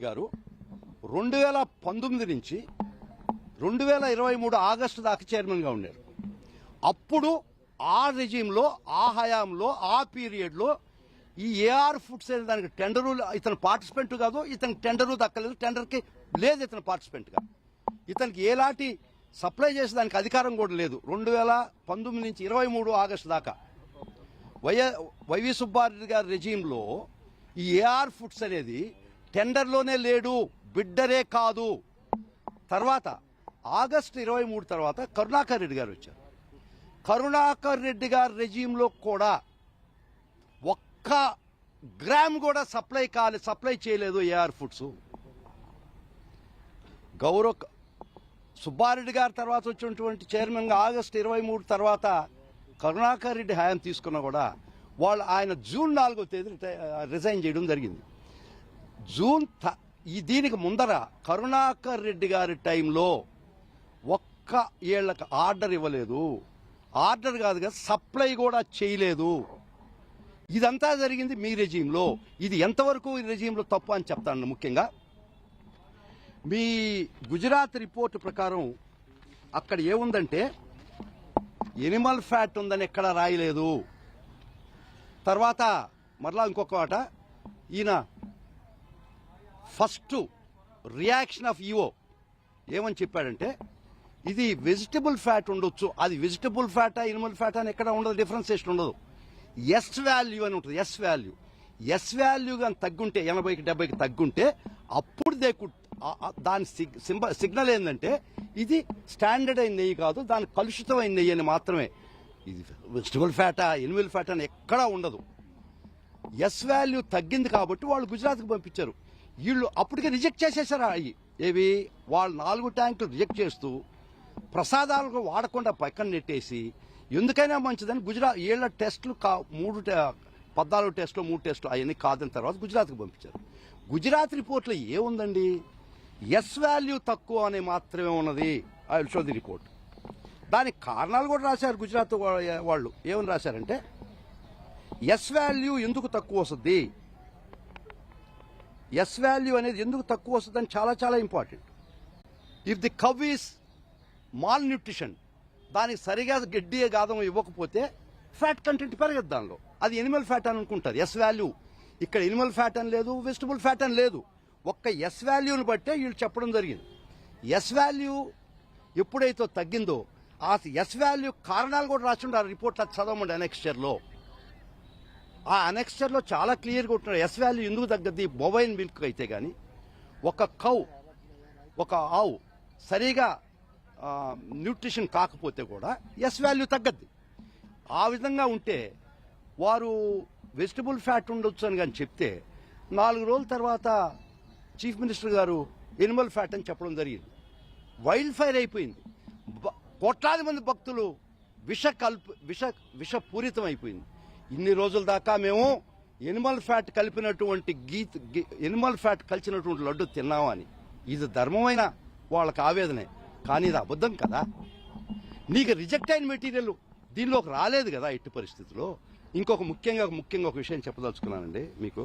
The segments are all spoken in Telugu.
గారు రెండు వేల పంతొమ్మిది నుంచి రెండు వేల ఇరవై మూడు ఆగస్టు దాకా చైర్మన్గా ఉన్నారు అప్పుడు ఆ రెజీంలో ఆ హయాంలో ఆ పీరియడ్లో ఈ ఏఆర్ ఫుడ్స్ అనే దానికి టెండరు ఇతను పార్టిసిపెంట్ కాదు ఇతనికి టెండరు దక్కలేదు టెండర్కి లేదు ఇతను పార్టిసిపెంట్గా ఇతనికి ఎలాంటి సప్లై చేసే దానికి అధికారం కూడా లేదు. రెండు వేల పంతొమ్మిది నుంచి ఇరవై మూడు ఆగస్టు దాకా వైఎ వైవి సుబ్బారెడ్డి గారి రెజీంలో ఈ ఏఆర్ ఫుడ్స్ అనేది టెండర్లోనే లేడు బిడ్డరే కాదు. తర్వాత ఆగస్టు ఇరవై మూడు తర్వాత కరుణాకర్ రెడ్డి గారు వచ్చారు. కరుణాకర్ రెడ్డి గారి రెజీంలో కూడా ఒక్క గ్రామ్ కూడా సప్లై కాలే సప్లై చేయలేదు ఏఆర్ ఫుడ్స్. గౌరవ్ సుబ్బారెడ్డి గారి తర్వాత వచ్చినటువంటి చైర్మన్గా ఆగస్టు ఇరవై మూడు తర్వాత కరుణాకర్ రెడ్డి హయాం తీసుకున్నా కూడా వాళ్ళు ఆయన జూన్ నాలుగో తేదీ రిజైన్ చేయడం జరిగింది. జూన్ ఈ దీనికి ముందర కరుణాకర్ రెడ్డి గారి టైంలో ఒక్క ఏళ్ళకు ఆర్డర్ ఇవ్వలేదు. ఆర్డర్ కాదుగా సప్లై కూడా చేయలేదు. ఇదంతా జరిగింది మీ రెజీంలో ఇది ఎంతవరకు ఈ రెజీంలో తప్పు అని చెప్తాను ముఖ్యంగా. మీ గుజరాత్ రిపోర్ట్ ప్రకారం అక్కడ ఏముందంటే ఎనిమల్ ఫ్యాట్ ఉందని ఎక్కడ రాయలేదు. తర్వాత మరలా ఇంకొక ఆట ఈయన ఫస్ట్ రియాక్షన్ ఆఫ్ ఈవో. ఏమని చెప్పాడంటే ఇది వెజిటబుల్ ఫ్యాట్ ఉండొచ్చు. అది వెజిటబుల్ ఫ్యాటా ఎనిమల్ ఫ్యాటా అని ఎక్కడ ఉండదు డిఫరెన్సేషన్ ఉండదు. ఎస్ వాల్యూ అని ఉంటుంది ఎస్ వాల్యూ ఎస్ వాల్యూ కానీ తగ్గుంటే ఎనభైకి డెబ్బైకి తగ్గుంటే అప్పుడు దే కుడ్ దాని సిగ్- సింబ- సిగ్నల్ ఏంటంటే ఇది స్టాండర్డ్ అయిన నెయ్యి కాదు దాని కలుషితమైన నెయ్యి అని మాత్రమే. ఇది వెజిటబుల్ ఫ్యాటా ఎనిమల్ ఫ్యాటా అని ఎక్కడా ఉండదు. ఎస్ వాల్యూ తగ్గింది కాబట్టి వాళ్ళు గుజరాత్కి పంపించారు. వీళ్ళు అప్పటికే రిజెక్ట్ చేసేసారు అవి ఏవి? వాళ్ళు నాలుగు ట్యాంకులు రిజెక్ట్ చేస్తూ ప్రసాదాలకు వాడకుండా పక్కన నెట్టేసి ఎందుకైనా మంచిదని గుజరాత్ ఏళ్ళ టెస్టులు కా మూడు పద్నాలుగు టెస్టులు మూడు టెస్టులు అవన్నీ కాదని తర్వాత గుజరాత్కి పంపించారు. గుజరాత్ రిపోర్ట్లో ఏముందండి? ఎస్ వాల్యూ తక్కువ అని మాత్రమే ఉన్నది ఐ షో ది రిపోర్ట్. దానికి కారణాలు కూడా రాశారు గుజరాత్ వాళ్ళు. ఏమని రాశారంటే ఎస్ వాల్యూ ఎందుకు తక్కువ వస్తుంది? ఎస్ వాల్యూ అనేది ఎందుకు తక్కువ వస్తుందని చాలా చాలా important if the cow is malnutrition దానికి సరిగా గడ్డి గాదం ఇవ్వకపోతే ఫ్యాట్ కంటెంట్ పెరగదు దానిలో. అది ఎనిమల్ ఫ్యాట్ అని అనుకుంటారు ఎస్ వాల్యూ ఇక్కడ ఎనిమల్ ఫ్యాట్ అని లేదు వెజిటబుల్ ఫ్యాట్ అని లేదు. ఒక్క ఎస్ వాల్యూని బట్టే వీళ్ళు చెప్పడం జరిగింది. ఎస్ వాల్యూ ఎప్పుడైతే తగ్గిందో ఆ ఎస్ వాల్యూ కారణాలు కూడా రాసి ఆ రిపోర్ట్ చదవమండి ఇయర్లో ఆ అనెక్స్చర్లో చాలా క్లియర్గా ఉంటున్నారు ఎస్ వాల్యూ ఎందుకు తగ్గద్ది? బొబైన్ మిల్క్ అయితే కానీ ఒక కౌ ఒక ఆవు సరిగా న్యూట్రిషన్ కాకపోతే కూడా ఎస్ వాల్యూ తగ్గద్ది. ఆ విధంగా ఉంటే వారు వెజిటబుల్ ఫ్యాట్ ఉండొచ్చు అని కానీ చెప్తే నాలుగు రోజుల తర్వాత చీఫ్ మినిస్టర్ గారు ఎనిమల్ ఫ్యాట్ అని చెప్పడం జరిగింది. వైల్డ్ ఫైర్ అయిపోయింది కోట్లాది మంది భక్తులు విష కల్ప విష విషపూరితం అయిపోయింది ఇన్ని రోజుల దాకా మేము ఎనిమల్ ఫ్యాట్ కలిపినటువంటి గీత్ ఎనిమల్ ఫ్యాట్ కలిసినటువంటి లడ్డు తిన్నామని. ఇది ధర్మమైన వాళ్ళకి ఆవేదనే. కానీ ఇది అబద్ధం కదా. నీకు రిజెక్ట్ అయిన మెటీరియల్ దీనిలోకి రాలేదు కదా ఎట్టి పరిస్థితుల్లో ఇంకొక ముఖ్యంగా ముఖ్యంగా ఒక విషయం చెప్పదలుచుకున్నానండి మీకు.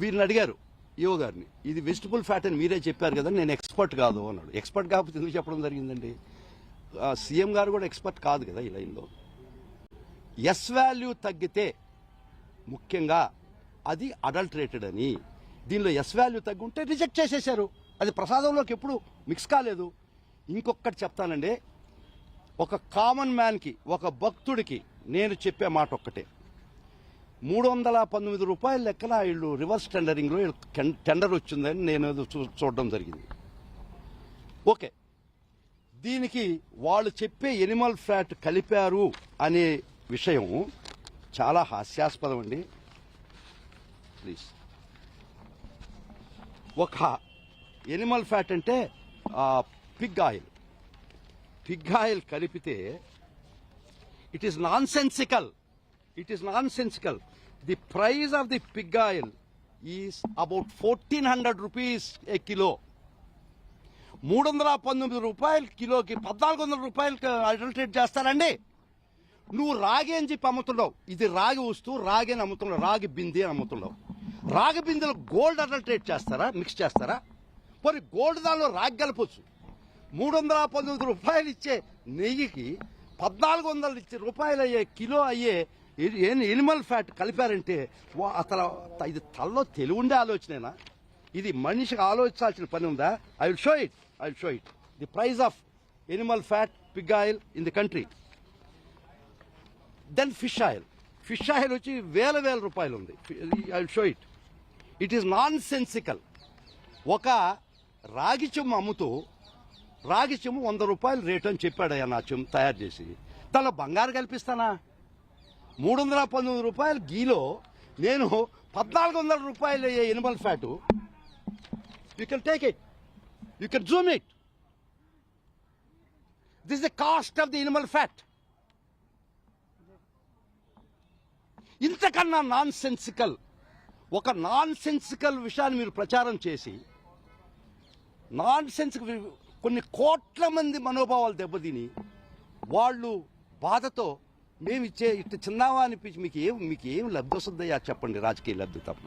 వీరిని అడిగారు ఈఓ గారిని. ఇది వెజిటబుల్ ఫ్యాట్ అని మీరే చెప్పారు కదా నేను ఎక్స్పర్ట్ కాదు అన్నాడు. ఎక్స్పర్ట్ కాకపోతే ఎందుకు చెప్పడం జరిగిందండి? సీఎం గారు కూడా ఎక్స్పర్ట్ కాదు కదా ఈ లైన్లో. ఎస్ వాల్యూ తగ్గితే ముఖ్యంగా అది అడల్టరేటెడ్ అని. దీనిలో ఎస్ వాల్యూ తగ్గుంటే రిజెక్ట్ చేసేసారు. అది ప్రసాదంలోకి ఎప్పుడు మిక్స్ కాలేదు. ఇంకొకటి చెప్తానండి. ఒక కామన్ మ్యాన్కి ఒక భక్తుడికి నేను చెప్పే మాట ఒక్కటే. మూడు వందల పంతొమ్మిది రూపాయల లెక్కన వీళ్ళు రివర్స్ టెండరింగ్లో టెండర్ వచ్చిందని నేను చూ- చూడడం జరిగింది. ఓకే. దీనికి వాళ్ళు చెప్పే ఎనిమల్ ఫ్యాట్ కలిపారు అనే విషయం చాలా హాస్యాస్పదం అండి ప్లీజ్. ఒక ఎనిమల్ ఫ్యాట్ అంటే పిగ్ ఆయిల్. పిగ్ ఆయిల్ కలిపితే it is nonsensical it is nonsensical the price of the pig oil is about fourteen hundred rupees a kilo మూడు వందల పంతొమ్మిది రూపాయలు కిలోకి పద్నాలుగు వందల రూపాయలకి అడల్టరేట్ చేస్తారండి. నువ్వు రాగి అని చెప్పి అమ్ముతున్నావు. ఇది రాగి వస్తువు రాగి అని అమ్ముతున్నావు రాగి బింది అని అమ్ముతున్నావు. రాగి బిందెలు గోల్డ్ అడల్టరేట్ చేస్తారా మిక్స్ చేస్తారా? మరి గోల్డ్ దానిలో రాగి కలపచ్చు. మూడు వందల పంతొమ్మిది రూపాయలు ఇచ్చే నెయ్యికి పద్నాలుగు వందలు ఇచ్చే రూపాయలు అయ్యే కిలో అయ్యే ఎనిమల్ ఫ్యాట్ కలిపారంటే వా- అసలు ఇది తల్లో తెలివుండే ఆలోచనేనా? ఇది మనిషికి ఆలోచించాల్సిన పని ఉందా? I will show it I will show it the price of animal fat pig oil in the country then fish oil fish oil వచ్చి వేల వేల రూపాయలు ఉంది. I will show it it is nonsensical ఒక రాగి చెమ్ము అమ్ముతూ రాగి చెమ్ము వంద రూపాయలు రేటు అని చెప్పాడు నా చెమ్ము తయారు చేసి. తన బంగారు కల్పిస్తానా? మూడు వందల పంతొమ్మిది రూపాయలు గీలో నేను పద్నాలుగు వందల రూపాయలు అయ్యే animal fat. You can take it you can zoom it this the cost of the animal fat ఇంతకన్నా నాన్ సెన్సికల్ ఒక నాన్ సెన్సికల్ విషయాన్ని మీరు ప్రచారం చేసి నాన్ సెన్స్ కొన్ని కోట్ల మంది మనోభావాలు దెబ్బతిని వాళ్ళు బాధతో మేము ఇచ్చే ఇట్లా చిన్నావా అనిపించి మీకు ఏం మీకు ఏం లబ్ధి వస్తుందయ్యా చెప్పండి రాజకీయ లబ్ధి తప్ప.